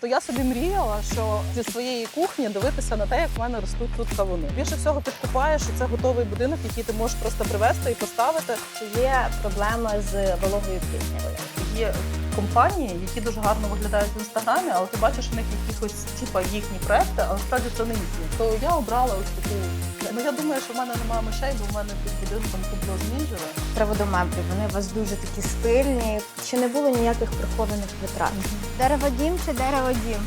То я собі мріяла, що зі своєї кухні дивитися на те, як в мене ростуть тут кавуни. Більше всього підкупає, що це готовий будинок, який ти можеш просто привезти і поставити. Чи є проблема з вологою пліснявою? Є компанії, які дуже гарно виглядають в інстаграмі, але ти бачиш у них якихось типа їхні проекти, але справді це не їхні. То я обрала ось таку. Ну я думаю, що в мене немає мишей, бо в мене під будинком кубло зніжили. З приводу меблів, вони у вас дуже такі стильні. Чи не було ніяких прихованих витрат? Дереводім чи дереводім?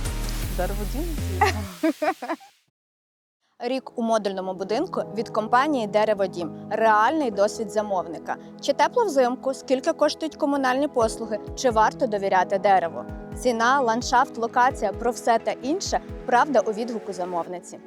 Дерево дім. Рік у модульному будинку від компанії Дереводім. Реальний досвід замовника. Чи тепло взимку? Скільки коштують комунальні послуги? Чи варто довіряти дереву? Ціна, ландшафт, локація про все та інше. Правда у відгуку замовниці.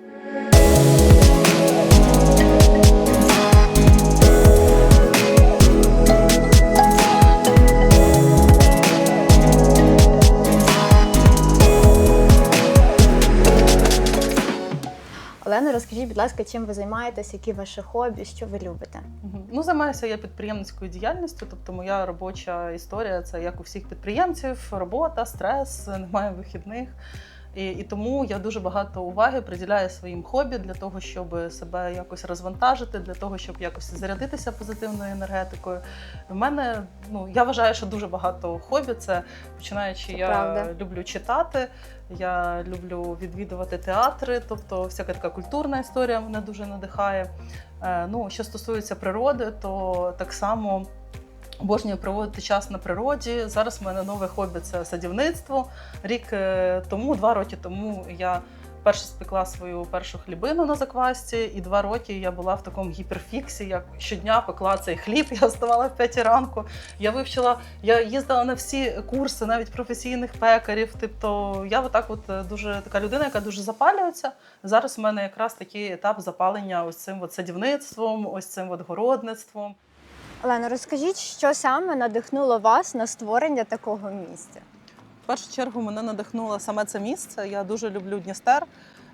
Розкажіть, будь ласка, чим ви займаєтесь, які ваші хобі, що ви любите? Ну, займаюся я підприємницькою діяльністю, тобто моя робоча історія це як у всіх підприємців, робота, стрес, немає вихідних. І, і тому я дуже багато уваги приділяю своїм хобі для того, щоб себе якось розвантажити, для того, щоб якось зарядитися позитивною енергетикою. В мене ну я вважаю, що дуже багато хобі. Це починаючи, Це я правда. люблю читати, я люблю відвідувати театри, тобто всяка така культурна історія мене дуже надихає. Е, Ну, що стосується природи, то так само обожнюю проводити час на природі. Зараз в мене нове хобі це садівництво. Рік е, тому, два роки тому, я перше спекла свою першу хлібину на заквасці, і два роки я була в такому гіперфіксі. Я щодня пекла цей хліб. Я вставала в п'ятій ранку. Я вивчила, я їздила на всі курси, навіть професійних пекарів. Тобто я отак, от е, дуже така людина, яка дуже запалюється. Зараз в мене якраз такий етап запалення ось цим от садівництвом, ось цим от городництвом. Олена, розкажіть, що саме надихнуло вас на створення такого місця? В першу чергу мене надихнуло саме це місце. Я дуже люблю Дністер.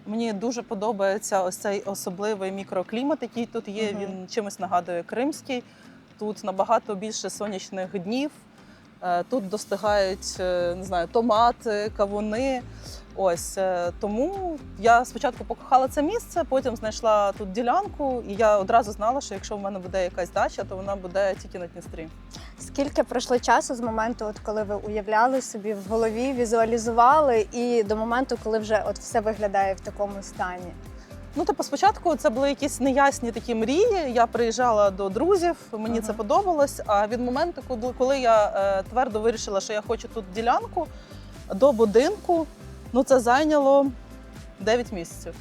Мені дуже подобається ось цей особливий мікроклімат, який тут є. Угу. Він чимось нагадує кримський. Тут набагато більше сонячних днів. Е, Тут достигають е, не знаю, томати, кавуни. Ось е, тому я спочатку покохала це місце, потім знайшла тут ділянку, і я одразу знала, що якщо в мене буде якась дача, то вона буде тільки на Дністрі. Скільки пройшло часу з моменту, от коли ви уявляли собі в голові, візуалізували, і до моменту, коли вже от все виглядає в такому стані? Ну, типу, спочатку це були якісь неясні такі мрії. Я приїжджала до друзів, мені Ага. це подобалось. А від моменту, коли- я е, твердо вирішила, що я хочу тут ділянку до будинку, ну це зайняло 9 місяців.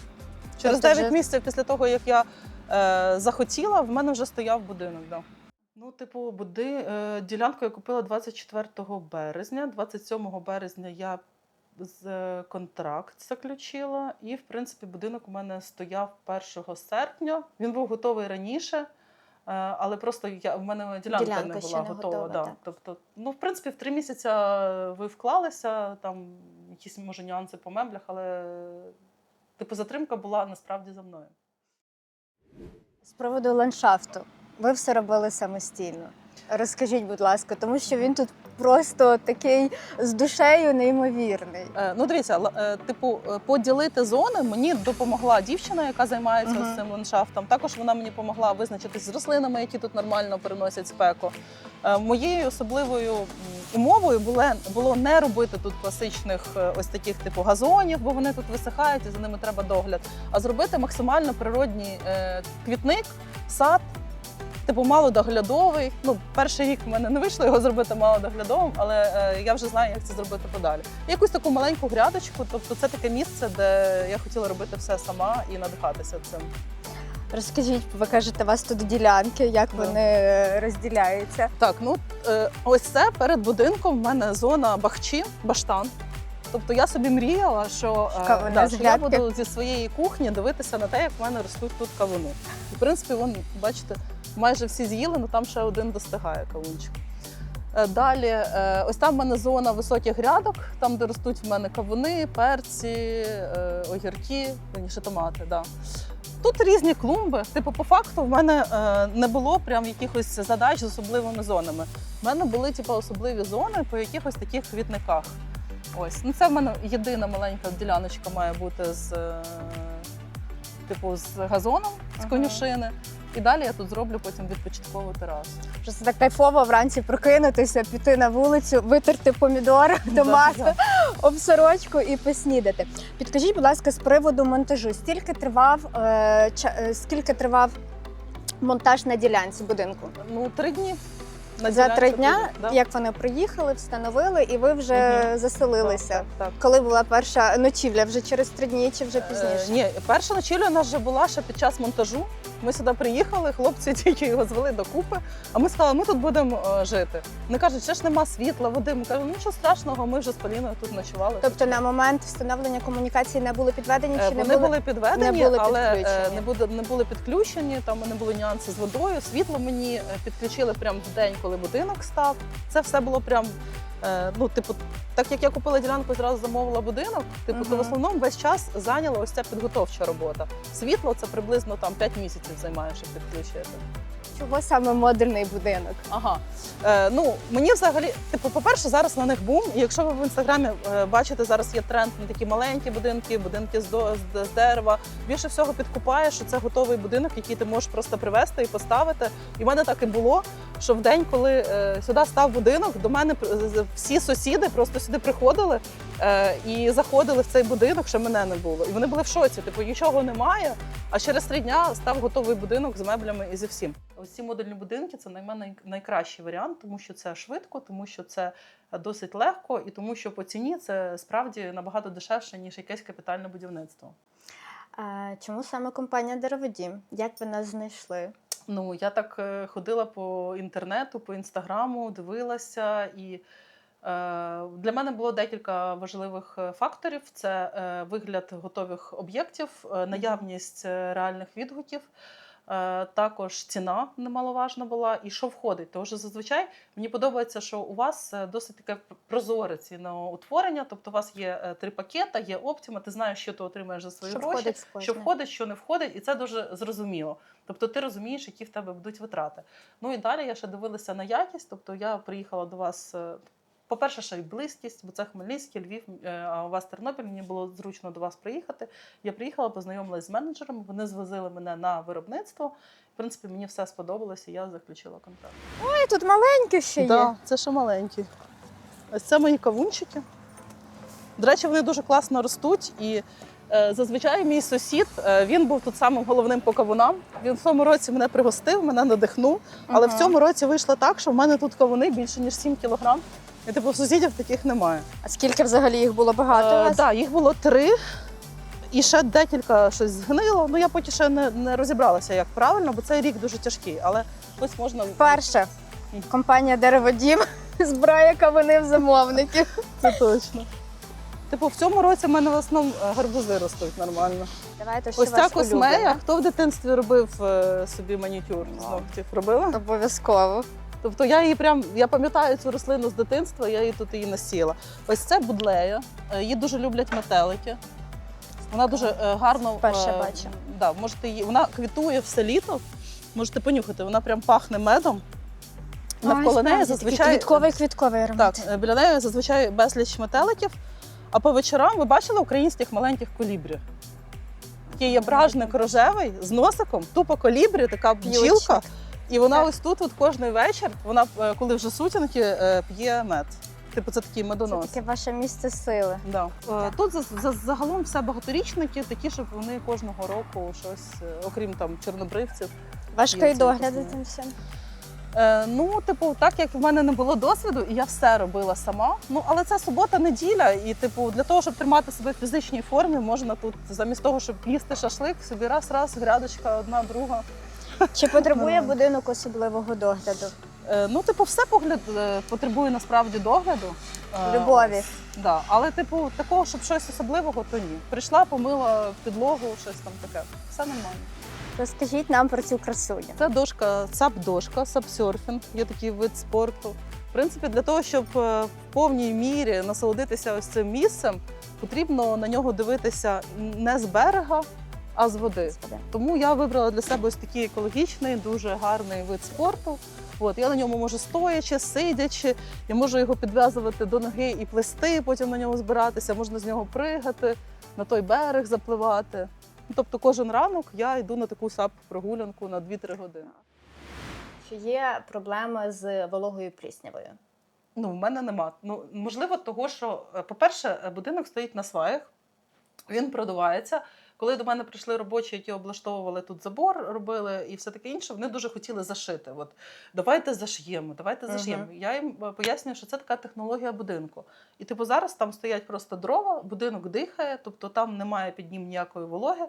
Через Тобто 9 вже- місяців після того, як я е, захотіла, в мене вже стояв будинок. Да. Ну, типу, буди, е, ділянку я купила 24 березня. 27 березня я з контракт заключила, і в принципі будинок у мене стояв 1 серпня. Він був готовий раніше, е, але просто я в мене ділянка, Ділянка не ще була не готова. готова, да. так. Тобто, ну в принципі, в три місяці е, ви вклалися, там якісь може нюанси по меблях, але типу затримка була насправді за мною. З приводу ландшафту, ви все робили самостійно. Розкажіть, будь ласка, тому що він тут просто такий з душею неймовірний. Е, Ну, дивіться, е, типу, е, поділити зони мені допомогла дівчина, яка займається Мгм. ось цим ландшафтом. Також вона мені допомогла визначитись з рослинами, які тут нормально переносять спеку. Е, Моєю особливою умовою було, було не робити тут класичних ось таких типу газонів, бо вони тут висихають і за ними треба догляд. А зробити максимально природній е, квітник, сад. Типу малодоглядовий. Ну, перший рік в мене не вийшло його зробити малодоглядовим, але е, я вже знаю, як це зробити подалі. І якусь таку маленьку грядочку, тобто це таке місце, де я хотіла робити все сама і надихатися цим. Розкажіть, ви кажете, у вас тут ділянки, як Да. вони е, розділяються? Так, ну е, ось це перед будинком в мене зона бахчі, баштан. Тобто я собі мріяла, що, е, Кавуни да, що я буду зі своєї кухні дивитися на те, як в мене ростуть тут кавуни. І, в принципі, вон, бачите, майже всі з'їли, але там ще один достигає кавунчик. Е, Далі, е, ось там в мене зона високих грядок, там, де ростуть в мене кавуни, перці, е, огірки, верніше томати. Да. Тут різні клумби. Типу, по факту, в мене е, не було прям якихось задач з особливими зонами. У мене були типу, особливі зони по якихось таких квітниках. Ось, ну це в мене єдина маленька діляночка має бути з е, типу з газоном, з Ага. конюшини. І далі я тут зроблю потім відпочаткову терасу. Просто так кайфово вранці прокинутися, піти на вулицю, витерти помідор, томат, Да, об сорочку і поснідати. Підкажіть, будь ласка, з приводу монтажу, стільки тривав, е, е, скільки тривав монтаж на ділянці будинку? Ну, три дні. За три дня, да. як вони приїхали, встановили, і ви вже Мгм. заселилися. Так, так, Коли була перша ночівля? Вже через три дні чи вже пізніше? Е, ні, перша ночівля у нас вже була ще під час монтажу. Ми сюди приїхали, хлопці тільки його звели докупи. А ми сказали, ми тут будемо е, жити. Вони кажуть, ще ж нема світла, води. Ми кажемо, нічого страшного, ми вже з Поліною тут ночували. Тобто на момент встановлення комунікації не були підведені Е, чи не Вони були? були підведені, не були але е, підключені? не буде не були підключені. Там не були нюанси з водою. Світло мені е, підключили прямо в день, коли будинок став. Це все було прям. е, Ну, типу, так як я купила ділянку і зразу замовила будинок, типу, то в основному весь час зайняла ось ця підготовча робота. Світло це приблизно там 5 місяців займає, щоб підключити. Чого саме модульний будинок? Ага. Е, ну, мені взагалі, типу, по-перше, зараз на них бум. І якщо ви в інстаграмі е, бачите, зараз є тренд на такі маленькі будинки, будинки з, до, з, з дерева. Більше всього підкупає, що це готовий будинок, який ти можеш просто привезти і поставити. І в мене так і було, що в день, коли е, сюди став будинок, до мене пр- всі сусіди просто сюди приходили е, і заходили в цей будинок, що мене не було. І вони були в шоці, типу, нічого немає. А через три дня став готовий будинок з меблями і зі всім. Ось ці модульні будинки це най- най- найкращий варіант, тому що це швидко, тому що це досить легко, і тому що по ціні це справді набагато дешевше ніж якесь капітальне будівництво. А, чому саме компанія Дереводім? Як ви нас знайшли? Ну я так е, ходила по інтернету, по інстаграму, дивилася і. Е, Для мене було декілька важливих е, факторів: це е, вигляд готових об'єктів, наявність реальних відгуків, також ціна немаловажна була, і що входить. Тому що зазвичай мені подобається, що у вас досить таке прозоре ціноутворення, тобто у вас є три пакета, є оптима, ти знаєш, що ти отримаєш за свої Що гроші входить що входить, що не входить, і це дуже зрозуміло. Тобто ти розумієш, які в тебе будуть витрати. Ну і далі я ще дивилася на якість. Тобто я приїхала до вас. По-перше, ще й близькість, бо це Хмельницький, Львів, е, а у вас Тернопіль. Мені було зручно до вас приїхати. Я приїхала, познайомилася з менеджером. Вони звозили мене на виробництво. В принципі, мені все сподобалося. і Я заключила контракт. Ой, тут маленьке ще є. Да, це ще маленькі. Ось це мої кавунчики. До речі, вони дуже класно ростуть. І е, зазвичай мій сусід е, він був тут самим головним по кавунам. Він в тому році мене пригостив, мене надихнув. Але Мгм. в цьому році вийшло так, що в мене тут кавуни більше ніж 7 кілограм. І типу сусідів таких немає. А скільки взагалі їх було багато? у Так, вас? Е, да, їх було три. І ще декілька щось згнило. Ну я поки ще не, не розібралася, як правильно, бо цей рік дуже тяжкий. Але ось можна Перше, компанія Дереводім збирає кавуни в замовників. Це точно. Типу, в цьому році в мене в основному е, гарбузи ростуть нормально. Давайте що Ось ця вас космея. Хто в дитинстві робив е, собі манікюр з ногтів? Робила? Обов'язково. Тобто я її прям я пам'ятаю цю рослину з дитинства, я її тут її насіла. Ось це будлея. Е, Її дуже люблять метелики. Вона дуже е, гарно Вперше е, бачу. Да, можете її. Вона квітує все літо. Можете понюхати, вона прям пахне медом. Навколо неї зазвичай Квітковий квітковий аромат. Так, біля неї зазвичай безліч метеликів. А по вечорам ви бачили українських маленьких колібрів? Такий є бражник рожевий з носиком, тупо колібрі, така бджілка. І вона Так. ось тут, от кожний вечір, вона е, коли вже сутінки, е, п'є мед. Типу, це такий медонос. Це таке ваше місце сили. Да. Е, Тут за, за, загалом все багаторічники, такі, щоб вони кожного року щось, е, окрім там чорнобривців. Важко і догляд за цим всім. Е, ну, типу, так як в мене не було досвіду, і я все робила сама. Ну, але це субота-неділя, і типу, для того, щоб тримати себе в фізичній формі, можна тут замість того, щоб їсти шашлик, собі раз-раз, грядочка, одна, друга. Чи потребує будинок особливого догляду? Е, ну, типу, все погляд е, потребує насправді догляду. Е, Любові. Да. Але, типу, такого, щоб щось особливого, то ні. Прийшла, помила підлогу, щось там таке. Все нормально. Розкажіть нам про цю красуню. Це дошка, сап-дошка, сапсерфінг, є такий вид спорту. В принципі, для того, щоб е, в повній мірі насолодитися ось цим місцем, потрібно на нього дивитися не з берега, а з води. Тому я вибрала для себе ось такий екологічний, дуже гарний вид спорту. От я на ньому можу стоячи, сидячи, я можу його підв'язувати до ноги і плести, потім на ньому збиратися, можна з нього пригати, на той берег запливати. Ну, Тобто кожен ранок я йду на таку сап прогулянку на 2-3 години. Чи є проблеми з вологою пліснявою? Ну, в мене нема. Ну, можливо, того, що, е, по-перше, е, будинок стоїть на сваях, він продувається. Коли до мене прийшли робочі, які облаштовували тут забор, робили і все таке інше, вони дуже хотіли зашити. От давайте зашиємо, давайте Мгм. зашиємо. Я їм е, пояснюю, що це така технологія будинку. І типу зараз там стоять просто дрова, будинок дихає, тобто там немає під ним ніякої вологи.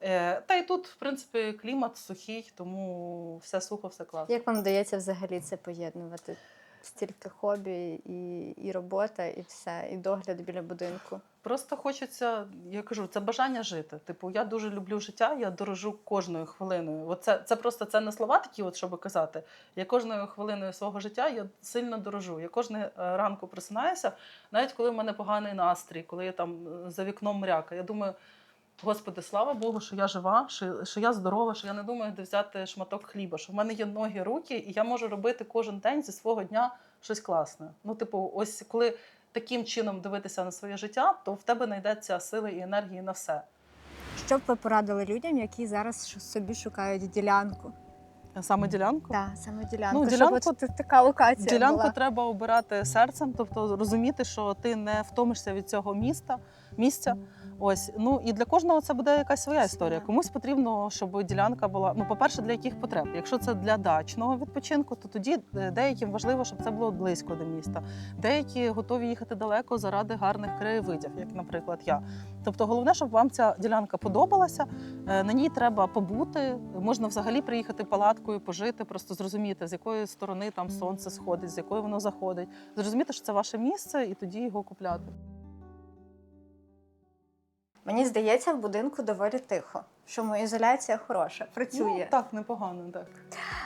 Е, Та й тут, в принципі, клімат сухий, тому все сухо, все класно. Як вам вдається взагалі це поєднувати? Стільки хобі, і, і робота, і все, і догляд біля будинку. Просто хочеться, я кажу, це бажання жити. Типу, я дуже люблю життя, я дорожу кожною хвилиною. От це, це просто це не слова такі, от, щоб казати. Я кожною хвилиною свого життя я сильно дорожу. Я кожного ранку просинаюся, навіть коли в мене поганий настрій, коли я там е, за вікном мряка. Я думаю, Господи, слава Богу, що я жива, що, що я здорова, що я не думаю, де взяти шматок хліба, що в мене є ноги, руки, і я можу робити кожен день зі свого дня щось класне. Ну, типу, ось коли таким чином дивитися на своє життя, то в тебе знайдеться сили і енергії на все. Що б ви порадили людям, які зараз собі шукають ділянку? Саме ділянку. Так, саме ділянку. Ну, Щоб ділянку- от така локація Ділянку була. треба обирати серцем, тобто розуміти, що ти не втомишся від цього міста, місця. Ось ну і для кожного це буде якась своя історія. Комусь потрібно, щоб ділянка була. Ну, по-перше, для яких потреб. Якщо це для дачного відпочинку, то тоді е, деяким важливо, щоб це було близько до міста. Деякі готові їхати далеко заради гарних краєвидів, як, наприклад, я. Тобто, головне, щоб вам ця ділянка подобалася. е, На ній треба побути. Можна взагалі приїхати палаткою, пожити, просто зрозуміти, з якої сторони там сонце сходить, з якої воно заходить. Зрозуміти, що це ваше місце, і тоді його купляти. Мені здається, в будинку доволі тихо. Шумоізоляція хороша, працює. Ну, так, непогано, так.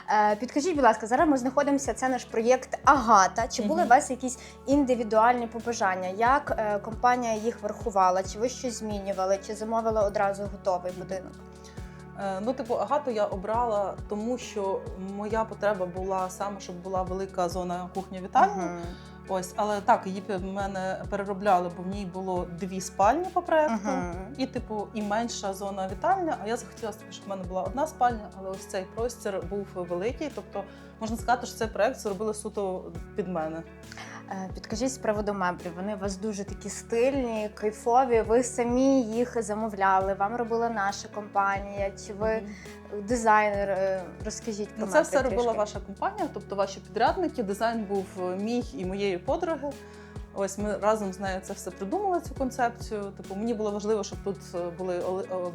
Е, підкажіть, будь ласка, зараз ми знаходимося. Це наш проєкт Агата. Чи були у вас якісь індивідуальні побажання? Як е, компанія їх врахувала? Чи ви щось змінювали? Чи замовили одразу готовий будинок? Е, Ну, типу, агату я обрала, тому що моя потреба була саме, щоб була велика зона кухня-вітальня. Мгм. Ось, але так, її в мене переробляли, бо в ній було дві спальні по проекту. Мгм. І, типу, і менша зона вітальня. А я захотіла, щоб в мене була одна спальня, але ось цей простір був великий. Тобто, можна сказати, що цей проект зробили суто під мене. Е, Підкажіть з приводу меблів. Вони у вас дуже такі стильні, кайфові. Ви самі їх замовляли. Вам робила наша компанія. Чи ви дизайнер? Е, Розкажіть про Ну, це меблі все робила ваша компанія, тобто ваші підрядники. Дизайн був е, мій і моєї подруги. Ось ми разом з нею це все придумали, цю концепцію. Типу, мені було важливо, щоб тут були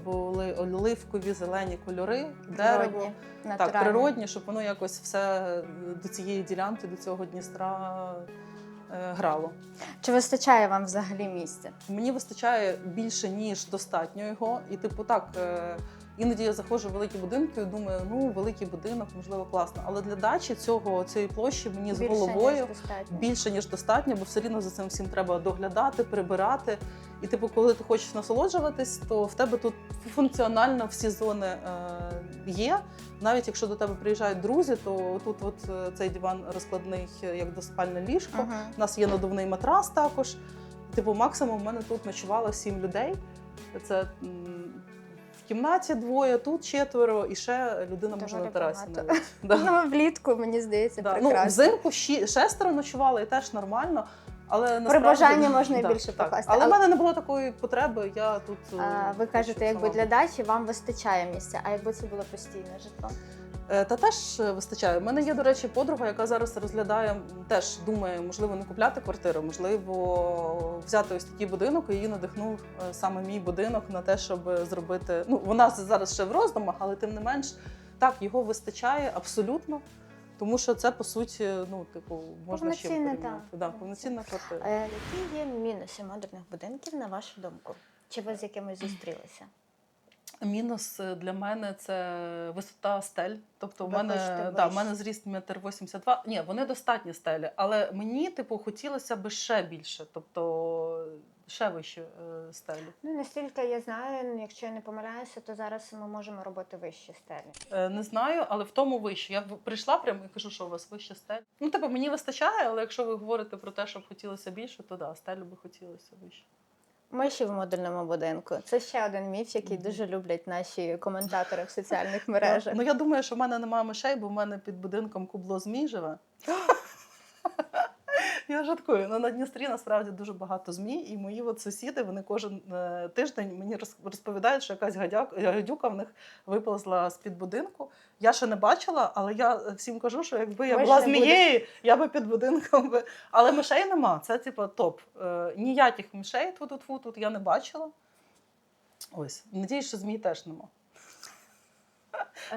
були оливкові зелені кольори, дерево. Природні, Так, природні, щоб воно якось все до цієї ділянки, до цього Дністра грало. Чи вистачає вам взагалі місця? Мені вистачає більше, ніж достатньо його. І, типу, так, е, іноді я заходжу в великі будинки і думаю, ну, великий будинок, можливо, класно. Але для дачі цього, цієї площі мені з головою ніж більше, ніж достатньо, бо все рівно за цим всім треба доглядати, прибирати. І, типу, коли ти хочеш насолоджуватись, то в тебе тут функціонально всі зони е, є. Навіть якщо до тебе приїжджають друзі, то тут от е, цей диван розкладний е, як двоспальне ліжко. Мгм. У нас є надувний матрас також. Типу, максимум в мене тут ночувало сім людей. Це в кімнаті двоє, тут четверо, і ще людина може на терасі навіть. Да. Ну, влітку, мені здається, Да. Ну, взимку щі- шестеро ночували і теж нормально. Але При бажанні можна і да, більше так. покласти. Але в мене не було такої потреби. Я тут е, А, ви хочу кажете, якби для дачі вам вистачає місця, а якби це було постійне житло? Е, Та теж е, вистачає. У мене є, до речі, подруга, яка зараз розглядає, теж думає, можливо, не купляти квартиру, можливо, взяти ось такий будинок. І її надихнув е, саме мій будинок на те, щоб зробити. Ну, вона зараз ще в роздумах, але тим не менш, так, його вистачає абсолютно. Тому що це по суті, ну, типу, можна ще Повноцінна, порівняти. Да, повноцінна квартира. Е, які є мінуси модерних будинків, на вашу думку? Чи ви з якимось зустрілися? Мінус е, для мене це висота стель. Тобто, в мене, да, в мене зріст метр 82. Ні, вони достатні стелі, але мені, типу, хотілося б ще більше. Тобто, ще вище е, стелі. Ну, настільки я знаю, якщо я не помиляюся, то зараз ми можемо робити вищі стелі. Е, Не знаю, але в тому вище. Я прийшла прямо і кажу, що у вас вище стель. Ну, типу, мені вистачає, але якщо ви говорите про те, щоб хотілося більше, то да, стелю би хотілося вище. Миші в модульному будинку. Це ще один міф, який дуже люблять наші коментатори в соціальних мережах. Ну я думаю, що в мене немає мишей, бо в мене під будинком кубло змій живе. Я жартую. Ну, на Дністрі насправді дуже багато змій, і мої от сусіди вони кожен е, тиждень мені розповідають, що якась гадяк, гадюка в них виползла з-під будинку. Я ще не бачила, але я всім кажу, що якби я була буде. змією, я би під будинком би. Але мишей нема. Це типу топ. Е, ніяких мишей тут, тут, тут я не бачила. Ось, надіюсь, що змій теж нема.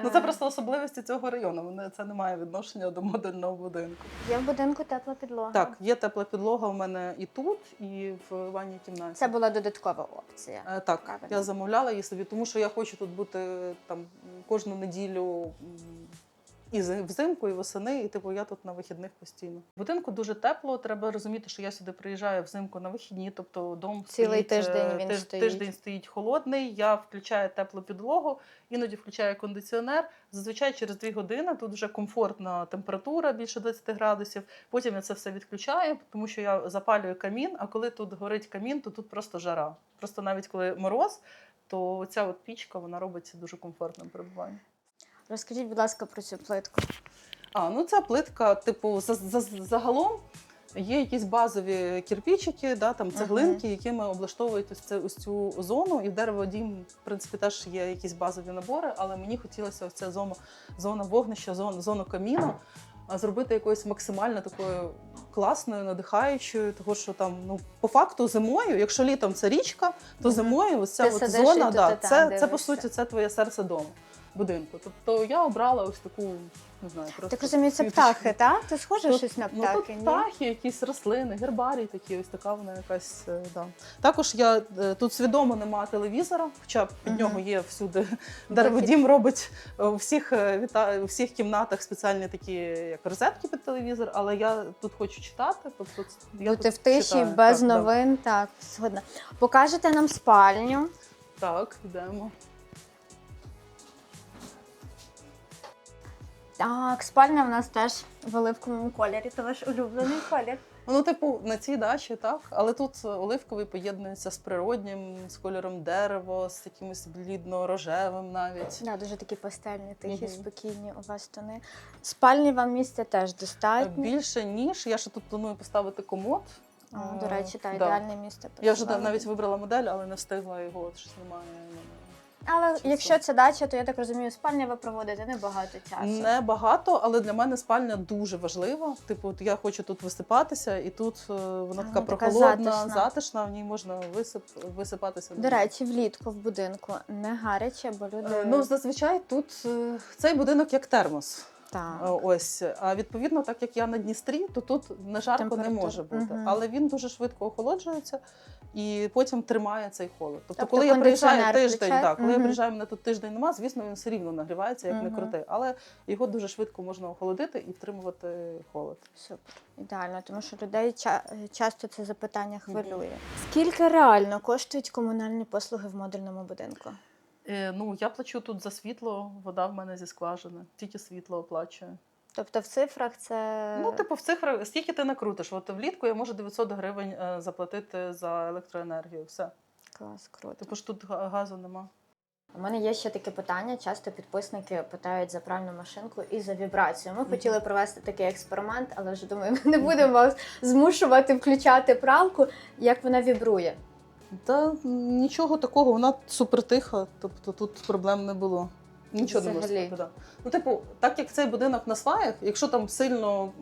Ну це Е, просто особливості цього району. Вони це не має відношення до модульного будинку. є в будинку тепла підлога. Так, є тепла підлога у мене і тут, і в ванній кімнаті. Це була додаткова опція. Е, Так, Правильно. я замовляла її собі, тому що я хочу тут бути там кожну неділю і зим- взимку, і восени, і типу я тут на вихідних постійно. В будинку дуже тепло. Треба розуміти, що я сюди приїжджаю взимку на вихідні, тобто дом Цілий стоїть, тиждень е, він тиж- стоїть. тиждень стоїть холодний. Я включаю теплу підлогу, іноді включаю кондиціонер. Зазвичай через дві години тут вже комфортна температура більше 20 градусів. Потім я це все відключаю, тому що я запалюю камін. А коли тут горить камін, то тут просто жара. Просто навіть коли мороз, то ця от пічка вона робить дуже комфортним перебуванням. Розкажіть, будь ласка, про цю плитку. А, ну ця плитка, типу, за, за, загалом є якісь базові кірпічики, да, там цеглинки, якими облаштовують ось, це, ось цю зону. І в дереводім, в принципі, теж є якісь базові набори, але мені хотілося ось ця зона, зона вогнища, зона, зону каміну. а Зробити якоюсь максимально такою класною, надихаючою, того що там ну по факту зимою, якщо літом це річка, то зимою ось ця Ти от сидиш і зона, тут да, і там це, це по дивишся. суті це твоє серце дому, будинку. Тобто я обрала ось таку, не знаю, просто Так розумію, це квіточку. птахи, так? Це схоже Тут- щось на Ну, птахи? тут ні? птахи, якісь рослини, гербарій такі, ось така вона якась. е, Да. Також я е, тут свідомо нема телевізора, хоча під Мгм. нього є всюди. Дереводім робить е, у всіх, е, віта... у всіх кімнатах спеціальні такі як розетки під телевізор, але я тут хочу читати. Тобто я Бути тут в тиші, читаю. без Так, да. новин, так, згодна. Покажете нам спальню. Так, йдемо. Так, спальня в нас теж в оливковому кольорі, це ваш улюблений колір. Ну, типу, на цій дачі так, але тут оливковий поєднується з природнім, з кольором дерева, з якимось блідно-рожевим навіть. Да, дуже такі пастельні, тихі, Мгм. спокійні у вас тони. Спальні вам місця теж достатньо. Більше ніж. Я ще тут планую поставити комод. О, до речі, так, Да. ідеальне місце. Я вже навіть вибрала модель, але не встигла його. От щось немає. Але якщо це дача, то я так розумію, спальня ви проводите небагато часу. Не багато, але для мене спальня дуже важлива. Типу, от я хочу тут висипатися, і тут е, вона вона така така прохолодна, затишна. затишна. В ній можна висип, висипатися. До речі, влітку в будинку не гаряче, бо люди. Е, Ну, зазвичай тут е, цей будинок як термос. Так. Е, Ось, а відповідно, так як я на Дністрі, то тут не жарко не може бути. Мгм. Але він дуже швидко охолоджується і потім тримає цей холод. Тобто, Тобто коли я приїжджаю тиждень, включає? да, коли я Мгм. приїжджаю, мене тут тиждень нема, звісно, він все рівно нагрівається, як не Мгм. крути. Але його дуже швидко можна охолодити і втримувати холод. Супер, ідеально, тому що людей ча- часто це запитання хвилює. Скільки реально коштують комунальні послуги в модульному будинку? Е, ну, я плачу тут за світло, вода в мене зі скважини, тільки світло оплачую. Тобто в цифрах це Ну, типу, в цифрах, скільки ти накрутиш? От влітку я можу 900 гривень е, заплатити за електроенергію. Все. клас, круто. Типу ж тут газу нема. У мене є ще таке питання. Часто підписники питають за пральну машинку і за вібрацію. Ми Мгм. хотіли провести такий експеримент, але вже думаю, ми не будемо вас змушувати включати пралку, як вона вібрує. Та нічого такого, вона супер тиха, тобто тут проблем не було. Нічого не було да. Ну, типу, так як цей будинок на сваях, якщо там сильно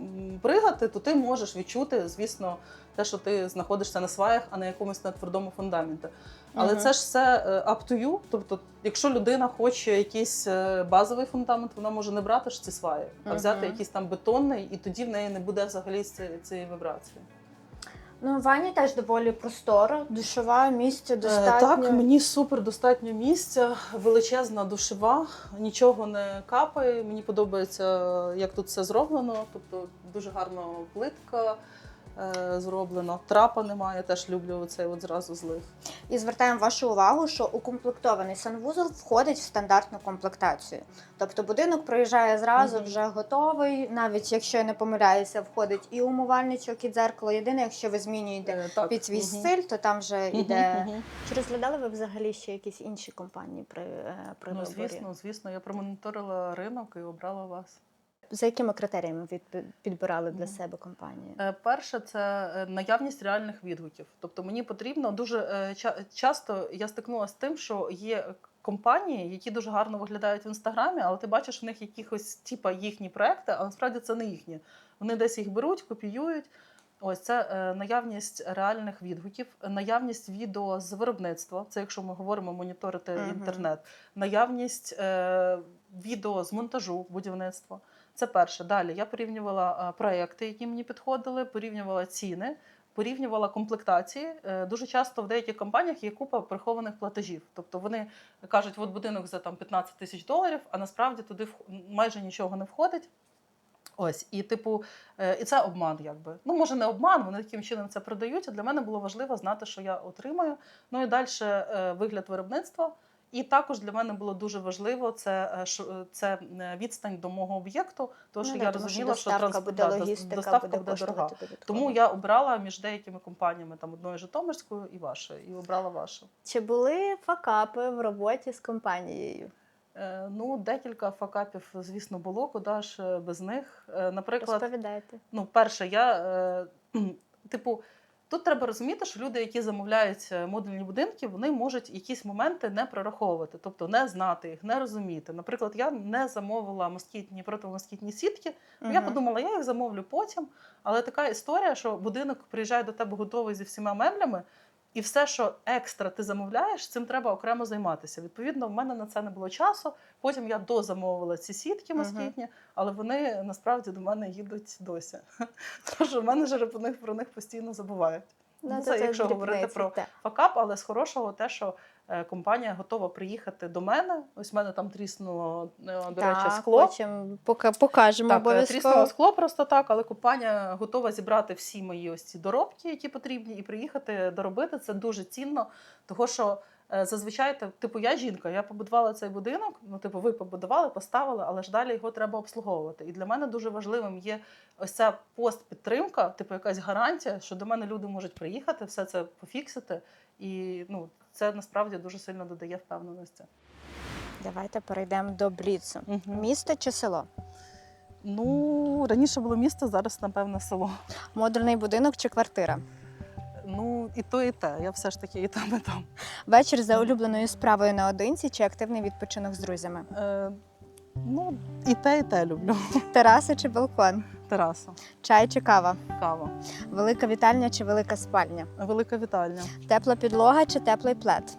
пригати, то ти можеш відчути, звісно, те, що ти знаходишся на сваях, а не якомусь на твердому фундаменті. Але Мгм. це ж все е, up to you. Тобто, якщо людина хоче якийсь е, базовий фундамент, вона може не брати ж ці сваї, а взяти Мгм. якийсь там бетонний, і тоді в неї не буде взагалі цієї вібрації. Ну, в ванні теж доволі просторо, душова, місця Е, достатньо. Так, мені супер достатньо місця, величезна душева, нічого не капає. Мені подобається, як тут все зроблено. Тобто дуже гарна плитка, зроблено. Трапа немає, теж люблю оцей от зразу злив. І звертаємо вашу увагу, що укомплектований санвузол входить в стандартну комплектацію. Тобто будинок приїжджає зразу Мгм. вже готовий. Навіть якщо я не помиляюся, входить і умивальничок, і дзеркало. Єдине, якщо ви змінюєте Е, так. під свій Мгм. стиль, то там вже йде. мгм. Чи розглядали ви взагалі ще якісь інші компанії при, е, при Ну, виборі? звісно, звісно, я промоніторила ринок і обрала вас. За якими критеріями ви підбирали для себе компанії? Е, Перше, це е, наявність реальних відгуків. Тобто мені потрібно дуже е, часто я стикнулася з тим, що є компанії, які дуже гарно виглядають в інстаграмі, але ти бачиш в них якихось типа їхні проекти, а насправді це не їхні. Вони десь їх беруть, копіюють. Ось це наявність реальних відгуків, наявність відео з виробництва. Це якщо ми говоримо моніторити інтернет, наявність е, відео з монтажу будівництва. Це перше. Далі я порівнювала е, проекти, які мені підходили, порівнювала ціни, порівнювала комплектації. Е, Дуже часто в деяких компаніях є купа прихованих платежів. Тобто вони кажуть, от будинок за там 15 тисяч доларів, а насправді туди майже нічого не входить. Ось, і типу, е, і це обман, якби. Ну, може, не обман, вони таким чином це продають. А для мене було важливо знати, що я отримаю. Ну і далі вигляд виробництва. І також для мене було дуже важливо це, е, це е, відстань до мого об'єкту, тому що Ну, я розуміла, що доставка транс- буде да, логістика, доставка буде буде дорога. Тому я обрала між деякими компаніями, там одною Житомирською і вашою, і обрала вашу. Чи були факапи в роботі з компанією? Е, Ну, декілька факапів, звісно, було, куди ж е, без них. Е, Наприклад, Розповідайте. ну, перше, я е, типу. Тут треба розуміти, що люди, які замовляють е, модульні будинки, вони можуть якісь моменти не прораховувати, тобто не знати їх, не розуміти. Наприклад, я не замовила москітні протимоскітні сітки. Угу. Я подумала, я їх замовлю потім. Але така історія, що будинок приїжджає до тебе готовий зі всіма меблями, і все, що екстра ти замовляєш, цим треба окремо займатися. Відповідно, в мене на це не було часу. Потім я дозамовила ці сітки москітні, uh -huh. але вони насправді до мене їдуть досі. Тож у менеджери про них про них постійно забувають. Ну, це, це якщо говорити про. Факап, але з хорошого те, що компанія готова приїхати до мене. Ось в мене там тріснуло, е, до речі, скло. Потім поки покажемо Так, е, обов'язково. тріснуло скло просто так, але компанія готова зібрати всі мої ось ці доробки, які потрібні, і приїхати доробити. Це дуже цінно, того що. е, Зазвичай, типу, я жінка, я побудувала цей будинок. Ну, типу, ви побудували, поставили, але ж далі його треба обслуговувати. І для мене дуже важливим є ось ця постпідтримка, типу, якась гарантія, що до мене люди можуть приїхати, все це пофіксити. І ну, це насправді дуже сильно додає впевненості. Давайте перейдемо до Бліцу. Мгм. Місто чи село? Ну, раніше було місто, зараз, напевно, село. Модульний будинок чи квартира? Ну, і то, і те. Я все ж таки і там, і там. Вечір за улюбленою справою наодинці чи активний відпочинок з друзями? Е, ну, і те, і те люблю. Тераса чи балкон? Тераса, Чай чи кава? кава, Велика вітальня чи велика спальня? велика вітальня, Тепла підлога чи теплий плед?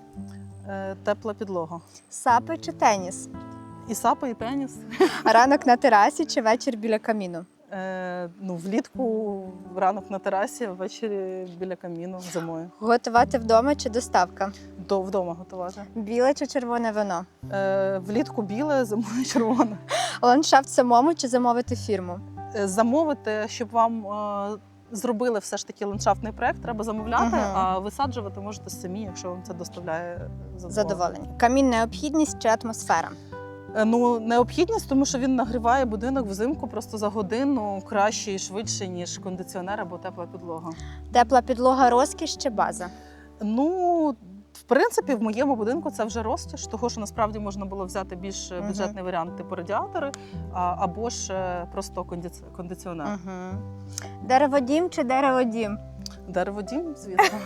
е, тепла підлога. Сапи чи теніс? І сапи, і теніс. Ранок на терасі чи вечір біля каміну? Е, ну, влітку ранок на терасі, ввечері біля каміну зимою. Готувати вдома чи доставка? До вдома готувати. Біле чи червоне вино? Е, влітку біле, зимою червоне. Ландшафт самому чи замовити фірму? Е, замовити, щоб вам е, зробили все ж таки ландшафтний проект, треба замовляти, Мгм. а висаджувати можете самі, якщо вам це доставляє задоволення. Задоволення. Камін необхідність чи атмосфера? Е, Ну, необхідність, тому що він нагріває будинок взимку просто за годину краще і швидше, ніж кондиціонер або тепла підлога. Тепла підлога розкіш чи база? Ну, принципі, в моєму будинку це вже розтіж, того що насправді можна було взяти більш Мгм. бюджетний варіант, типу радіатори, а, або ж е, просто кондиці... кондиціонер. Угу. Дереводім чи дереводім? Дереводім, звісно.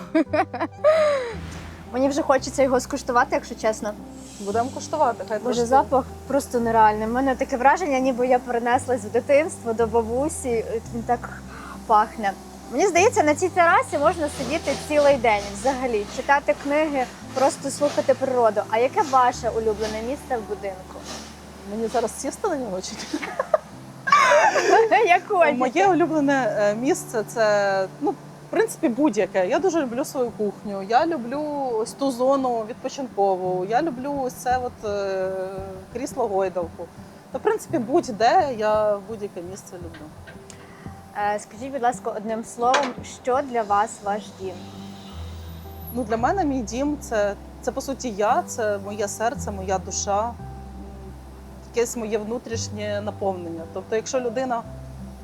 Мені вже хочеться його скуштувати, якщо чесно. Будемо коштувати. Хай Боже, запах просто нереальний. У мене таке враження, ніби я перенеслась в дитинство до бабусі. Він так пахне. Мені здається, на цій терасі можна сидіти цілий день взагалі, читати книги, просто слухати природу. А яке ваше улюблене місце в будинку? Мені зараз сісти на нього чи ні? Як хочете. Моє улюблене е, місце це ну, в принципі будь-яке. Я дуже люблю свою кухню. Я люблю ось ту зону відпочинкову. Я люблю ось це от е, крісло гойдалку. Та в принципі будь-де я будь-яке місце люблю. Е, Скажіть, будь ласка, одним словом, що для вас ваш дім? Ну, для мене мій дім це, це по суті я, це моє серце, моя душа, якесь моє внутрішнє наповнення. Тобто, якщо людина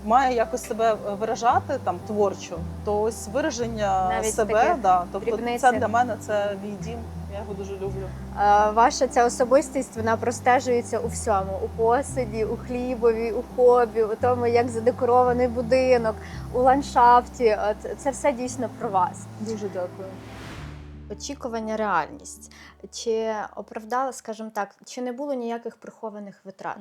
має якось себе виражати там творчо, то ось вираження Навіть себе, да, тобто це для мене це мій дім. Я його дуже люблю. Ваша ця особистість вона простежується у всьому: у посуді, у хлібові, у хобі, у тому, як задекорований будинок, у ландшафті. От це все дійсно про вас. Дуже дякую. Очікування, реальність. Чи оправдала, скажімо так, чи не було ніяких прихованих витрат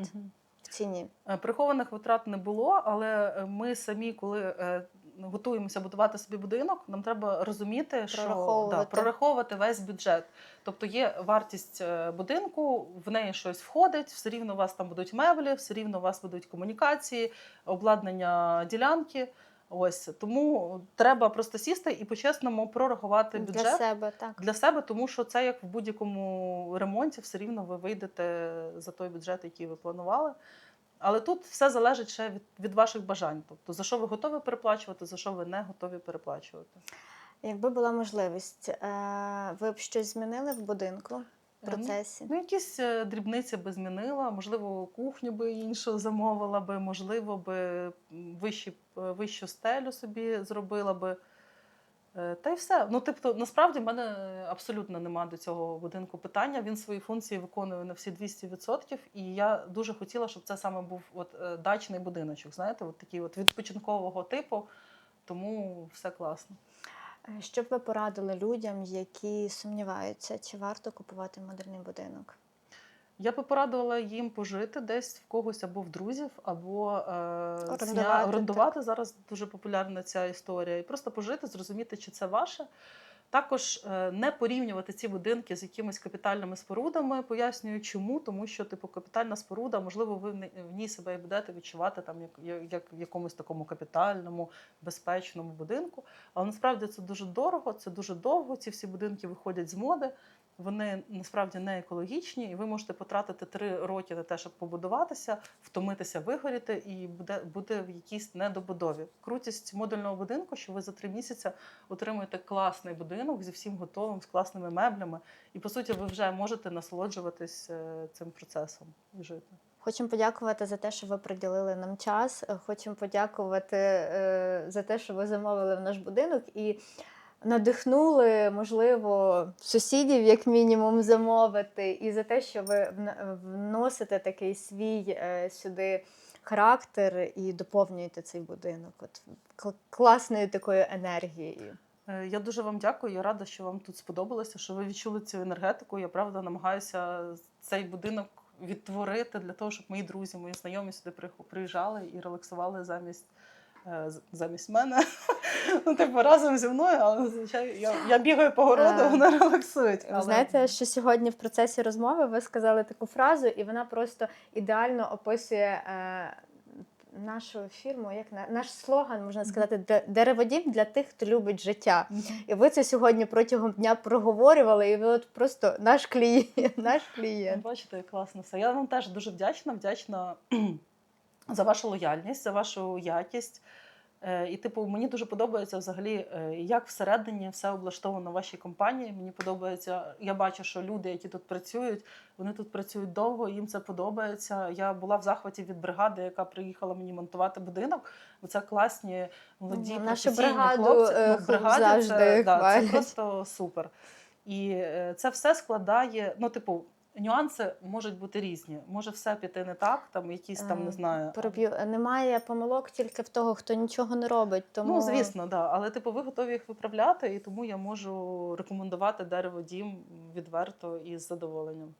в ціні? Е, Прихованих витрат не було, але е, ми самі, коли е, готуємося будувати собі будинок, нам треба розуміти, що да, Прораховувати. весь бюджет. Тобто є вартість е, будинку, в неї щось входить, все рівно у вас там будуть меблі, все рівно у вас будуть комунікації, обладнання ділянки. Ось тому треба просто сісти і по-чесному прорахувати бюджет Для себе, так. для себе, тому що це як в будь-якому ремонті, все рівно ви вийдете за той бюджет, який ви планували. Але тут все залежить ще від, від ваших бажань. Тобто, за що ви готові переплачувати, за що ви не готові переплачувати. Якби була можливість, е, ви б щось змінили в будинку в Е, процесі? Ну, якісь е, дрібниці би змінила, можливо, кухню би іншу замовила би, можливо, би е, вищу стелю собі зробила би. Е, Та й все. Ну, тобто, насправді в мене абсолютно нема до цього будинку питання. Він свої функції виконує на всі 200%. І я дуже хотіла, щоб це саме був от, е, дачний будиночок, знаєте, от такий от відпочинкового типу. Тому все класно. Е, Що б ви порадили людям, які сумніваються, чи варто купувати модульний будинок? Я би порадувала їм пожити десь в когось або в друзів, або е, Орендувати, орендувати. Зараз дуже популярна ця історія. І просто пожити, зрозуміти, чи це ваше. Також е, не порівнювати ці будинки з якимись капітальними спорудами. Пояснюю, чому, тому що типу капітальна споруда, можливо, ви в ній себе і будете відчувати там як, як в якомусь такому капітальному, безпечному будинку. Але насправді це дуже дорого, це дуже довго. Ці всі будинки виходять з моди. Вони насправді не екологічні, і ви можете потратити три роки на те, щоб побудуватися, втомитися, вигоріти, і буде, буде в якійсь недобудові. Крутість модульного будинку, що ви за три місяці отримуєте класний будинок зі всім готовим, з класними меблями, і по суті, ви вже можете насолоджуватись е, цим процесом і жити. Хочемо подякувати за те, що ви приділили нам час. Хочемо подякувати е, за те, що ви замовили в наш будинок і надихнули, можливо, сусідів, як мінімум, замовити, і за те, що ви вносите такий свій е, сюди характер і доповнюєте цей будинок. От класною такою енергією. Е, Я дуже вам дякую. Я рада, що вам тут сподобалося, що ви відчули цю енергетику. Я правда намагаюся цей будинок відтворити для того, щоб мої друзі, мої знайомі сюди приїжджали і релаксували замість. Е, Замість мене, ну типу разом зі мною, але звичайно я, я бігаю по городу, Е, вони релаксують. Ви але- знаєте, що сьогодні в процесі розмови ви сказали таку фразу, і вона просто ідеально описує е, нашу фірму, як на, наш слоган, можна сказати, «Де- дереводім для тих, хто любить життя. І ви це сьогодні протягом дня проговорювали, і ви от просто наш клієнт, наш клієнт. Бачите, класно все. Я вам теж дуже вдячна, вдячна за вашу лояльність, за вашу якість. Е, І, типу, мені дуже подобається взагалі, е, як всередині все облаштовано в вашій компанії. Мені подобається, я бачу, що люди, які тут працюють, вони тут працюють довго, їм це подобається. Я була в захваті від бригади, яка приїхала мені монтувати будинок. Бо це класні молоді Ну, професійні бригаду, хлопці. е, Ну, бригаді завжди це, да, це просто супер. І е, це все складає. Ну, типу, нюанси можуть бути різні. Може все піти не так, там якісь там Е, не знаю. Переб'ю. Немає помилок тільки в того, хто нічого не робить. Тому Ну, звісно, да. Але типу, ви готові їх виправляти, і тому я можу рекомендувати дерево дім відверто і з задоволенням.